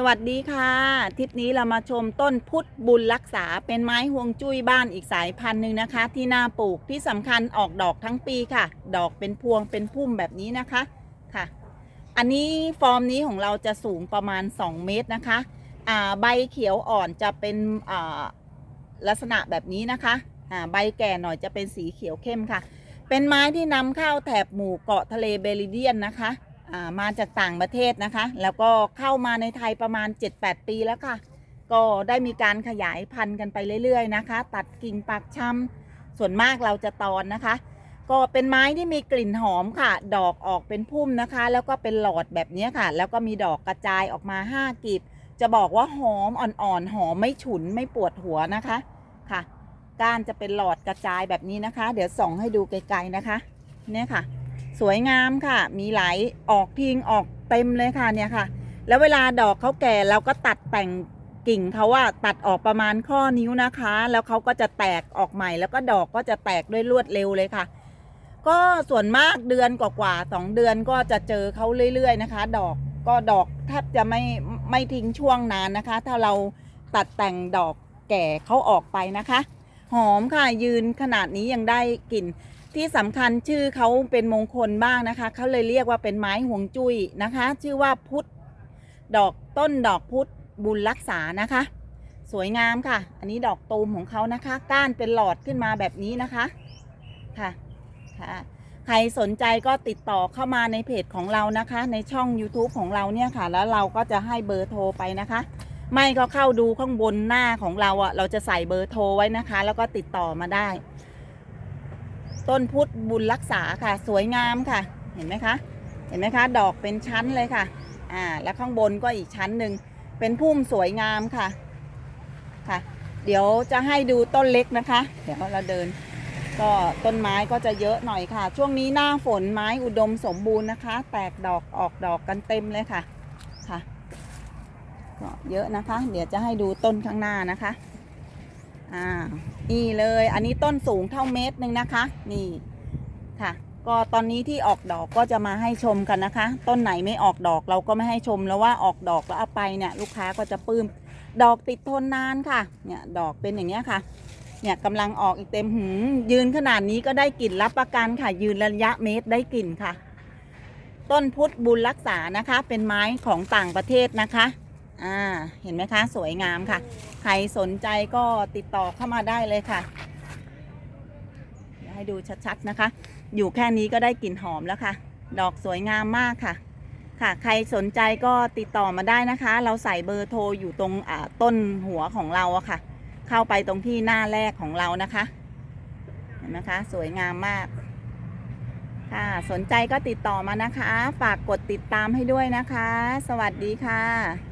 สวัสดีค่ะ ทริปนี้เรามาชมต้นพุทธบุญรักษาเป็นไม้ฮวงจุ้ยบ้านอีกสายพันธุ์หนึ่งนะคะ ที่น่าปลูกที่สำคัญออกดอกทั้งปีค่ะ ดอกเป็นพวงเป็นพุ่มแบบนี้นะคะค่ะ อันนี้ฟอร์มนี้ของเราจะสูงประมาณ 2 เมตรนะคะอ่าใบเขียวอ่อนจะเป็นอ่าลักษณะแบบนี้นะคะอ่าใบแก่หน่อยจะเป็นสีเขียวเข้มค่ะ เป็นไม้ที่นำเข้าแถบหมู่เกาะทะเลเบริเดียนนะคะ มาจากต่างประเทศนะคะ แล้วก็เข้ามาในไทยประมาณ 7-8 ปีแล้วค่ะ ก็ได้มีการขยายพันธุ์กันไปเรื่อยๆนะคะ ตัดกิ่งปากชำส่วนมากเราจะตอนนะคะ ก็เป็นไม้ที่มีกลิ่นหอมค่ะ ดอกออกเป็นพุ่มนะคะ แล้วก็เป็นหลอดแบบนี้ค่ะ แล้วก็มีดอกกระจายออกมา5กีบจะบอกว่าหอมอ่อนๆหอมไม่ฉุนไม่ปวดหัวนะคะค่ะ ก้านจะเป็นหลอดกระจายแบบนี้นะคะ เดี๋ยวส่องให้ดูไกลๆนะคะ เนี่ยค่ะ สวยงามค่ะ มีหลายออกทิงออกเต็มเลยค่ะเนี่ยค่ะ แล้วเวลาดอกเขาแก่เราก็ตัดแต่งกิ่งเขาว่าตัดออกประมาณข้อนิ้วนะคะ แล้วเขาก็จะแตกออกใหม่ แล้วก็ดอกก็จะแตกด้วยรวดเร็วเลยค่ะ ก็ส่วนมากเดือนกว่าๆสองเดือนก็จะเจอเขาเรื่อย ๆ นะคะ ดอกก็ดอกแทบจะไม่ไม่ทิ้งช่วงนานนะคะ ถ้าเราตัดแต่งดอกแก่เขาออกไปนะคะ หอมค่ะยืนขนาดนี้ยังได้กลิ่นที่สำคัญชื่อเขาเป็นมงคลบ้างนะคะ เขาเลยเรียกว่าเป็นไม้ห่วงจุ้ยนะคะ ชื่อว่าพุทธดอกต้นดอกพุทธบุญรักษานะคะ สวยงามค่ะ อันนี้ดอกตูมของเขานะคะ ก้านเป็นหลอดขึ้นมาแบบนี้นะคะค่ะค่ะ ใครสนใจก็ติดต่อเข้ามาในเพจของเรานะคะ ในช่อง YouTube ของเราเนี่ยค่ะ แล้วเราก็จะให้เบอร์โทรไปนะคะ ไม่ก็เข้าดูข้างบนหน้าของเราอะ่ะเราจะใส่เบอร์โทรไว้นะคะ แล้วก็ติดต่อมาได้ ต้นพุทธบุญรักษาค่ะ สวยงามค่ะ เห็นไหมคะ เห็นไหมคะ ดอกเป็นชั้นเลยค่ะ อ่า แล้วข้างบนก็อีกชั้นหนึ่ง เป็นพุ่มสวยงามค่ะ ค่ะ เดี๋ยวจะให้ดูต้นเล็กนะคะ เดี๋ยวเราเดิน ก็ต้นไม้ก็จะเยอะหน่อยค่ะ ช่วงนี้หน้าฝนไม้อุดมสมบูรณ์นะคะ แตกดอกออกดอกกันเต็มเลยค่ะ ค่ะก็เยอะนะคะ เดี๋ยวจะให้ดูต้นข้างหน้านะคะ อ่านี่เลยอันนี้ต้นสูงเท่าเมตรหนึ่งนะคะ นี่ค่ะ ก็ตอนนี้ที่ออกดอกก็จะมาให้ชมกันนะคะ ต้นไหนไม่ออกดอกเราก็ไม่ให้ชมแล้วว่าออกดอกแล้วเอาไปเนี่ย ลูกค้าก็จะปลื้มดอกติดทนนานค่ะ เนี่ยดอกเป็นอย่างเงี้ยค่ะ เนี่ยกำลังออกอีกเต็มหืมยืนขนาดนี้ก็ได้กลิ่นรับประกันค่ะ ยืนระยะเมตรได้กลิ่นค่ะ ต้นพุทธบุญรักษานะคะ เป็นไม้ของต่างประเทศนะคะ อ่า เห็นไหมคะ สวยงามค่ะ ใครสนใจก็ติดต่อเข้ามาได้เลยค่ะ เดี๋ยวให้ดูชัดๆนะคะ อยู่แค่นี้ก็ได้กลิ่นหอมแล้วค่ะ ดอกสวยงามมากค่ะ ค่ะ ใครสนใจก็ติดต่อมาได้นะคะ เราใส่เบอร์โทรอยู่ตรงต้นหัวของเราอะค่ะ เข้าไปตรงที่หน้าแรกของเรานะคะ เห็นไหมคะ สวยงามมากค่ะสนใจก็ติดต่อมานะคะ ฝากกดติดตามให้ด้วยนะคะ สวัสดีค่ะ